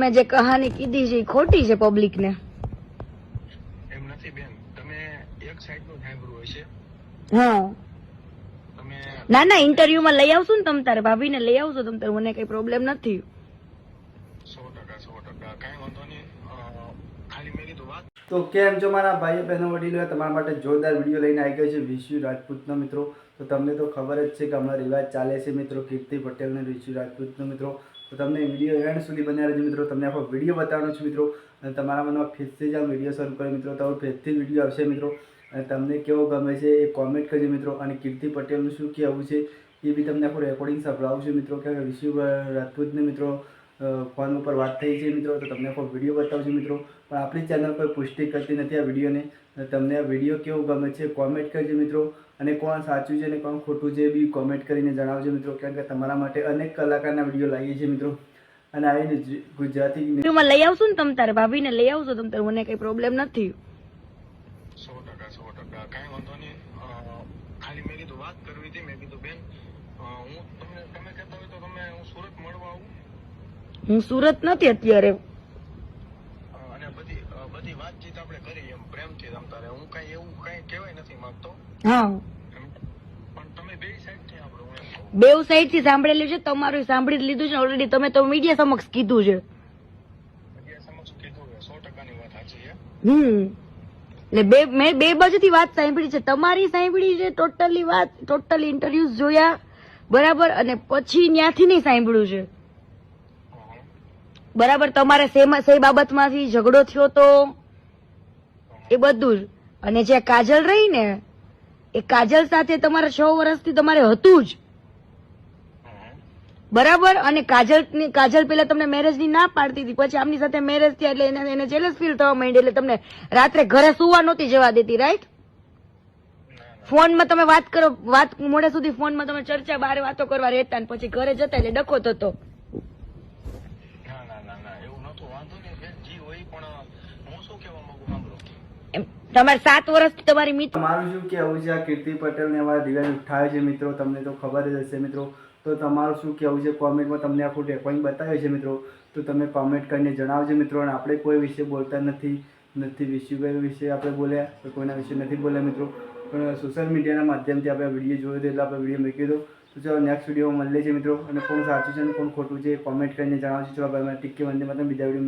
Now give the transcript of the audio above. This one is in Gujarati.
મેં જે કહાની કીધી છે એ ખોટી છે પબ્લિક ને? એમ નથી બેન. તમે એક સાઈડનું સાંભળ્યું છે? હા. ના ના ઇન્ટરવ્યુ માં લઈ આવશું ને તમ તારે ભાભી ને લઈ આવશો તમ તારે મને કઈ પ્રોબ્લેમ નથી. સો ટકા સો ટકા. કાંઈ વાંધો નહીં. ખાલી મેં કીધું વાત. તો કેમ છો મારા ભાઈઓ બહેનો વડીલો? તમારા માટે જોરદાર વીડિયો લઈને આવી ગયો છે. વિશ્વ રાજપૂતનો મિત્રો. તો તમને તો ખબર જ છે કે હમણાં રિવાજ ચાલે છે મિત્રો. કીર્તિ પટેલ અને વિશ્વ રાજપૂતનો મિત્રો. તો તમને વીડિયો એન્ડ સુધી બન્યા રહેજો મિત્રો. તમને આખો વીડિયો બતાવવાનો છું મિત્રો. અને તમારા મનમાં ફેસથી જ આ વીડિયો શરૂ કર્યો મિત્રો. તમારો ફેસથી વીડિયો આવશે મિત્રો. અને તમને કેવો ગમે છે એ કોમેન્ટ કરજો મિત્રો. અને કીર્તિ પટેલનું શું કહેવું છે એ બી તમને આખું રેકોર્ડિંગ સંભળાવું છું મિત્રો. કે ઋષિ રાજપૂતને મિત્રો ફોન ઉપર વાત થઈ છે મિત્રો તો તમને કોઈ વીડિયો બતાવશું મિત્રો? પણ આપણી ચેનલ પર પુષ્ટિ કરતી નથી આ વિડીયોને તમને આ વીડિયો કેવો ગમે છે કોમેન્ટ કરજો મિત્રો. અને કોણ સાચું છે અને કોણ ખોટું છે બી કોમેન્ટ કરીને જણાવજો મિત્રો કારણ કે તમારા માટે અનેક કલાકારના વીડિયો લાવીએ છીએ મિત્રો. અને આવી ગુજરાતી માં લઈ આવશો ને તમ તારે ભાભીને લઈ આવશો તમે તારે મને કઈ પ્રોબ્લેમ નથી. સો ટકા સો ટકા. કાંઈ વાંધો નહીં. ખાલી મેં કીધું વાત કરવી હતી મેં કીધું બેન હું તમને તમે કહેતા હોય તો તમે હું સુરત હું સુરત નથી અત્યારે. હું બે સાઈડથી સાંભળેલું છે તમારું સાંભળી લીધું છે ઓલરેડી તમે તો મીડિયા સમક્ષ કીધું છે. હમ. એટલે બે મેં બે બાજુથી વાત સાંભળી છે તમારી સાંભળી છે ટોટલી વાત ટોટલી ઇન્ટરવ્યુઝ જોયા બરાબર અને પછી ત્યાંથી નહીં સાંભળ્યું છે. બરાબર, તમારે સે બાબતમાંથી ઝઘડો થયો તો એ બધું જ. અને જે કાજલ રહી ને, એ કાજલ સાથે તમારે છ વર્ષથી તમારે હતું જ. બરાબર? અને કાજલ કાજલ પેલા તમને મેરેજની ના પાડતી હતી, પછી આમની સાથે મેરેજ થયા એટલે એને એને જેલસ ફીલ થવા માંડી, એટલે તમને રાત્રે ઘરે સુવા નહોતી જવા દેતી રાઈટ ફોનમાં તમે વાત કરો વાત મોડે સુધી ફોનમાં તમે ચર્ચા બારે વાતો કરવા રહેતા પછી ઘરે જતા એટલે ડખો થતો. એવું નતું વાંધો નહીં જી હોય પણ હું શું કહેવા માંગુ? સાંભળો તમારે સાત વર્ષથી તમારી મિત્ર તમારું શું કહેવું છે? આ કીર્તિ પટેલને એવા દિવ્યાંગ ઉઠાવે છે મિત્રો તમને તો ખબર જ હશે મિત્રો. તો તમારું શું કહેવું છે? કોમેન્ટમાં તમને આખું રેકોર્ડિંગ બતાવ્યું છે મિત્રો. તો તમે કોમેન્ટ કરીને જણાવજો મિત્રો. અને આપણે કોઈ વિશે બોલતા નથી નથી વિશુભાઈ વિશે આપણે બોલ્યા તો કોઈના વિશે નથી બોલ્યા મિત્રો. પણ સોશિયલ મીડિયાના માધ્યમથી આપણે વીડિયો જોયો હતો એટલે આપણે વીડિયો મૂકી દો તો ચાલો નેક્સ્ટ વિડીયોમાં મળીએ છીએ મિત્રો. અને કોણ સાચું છે અને કોણ ખોટું છે કોમેન્ટ કરીને જણાવજો. ચલો ભાઈ ટીકી વંદે મતલબ બીજા વીડિયો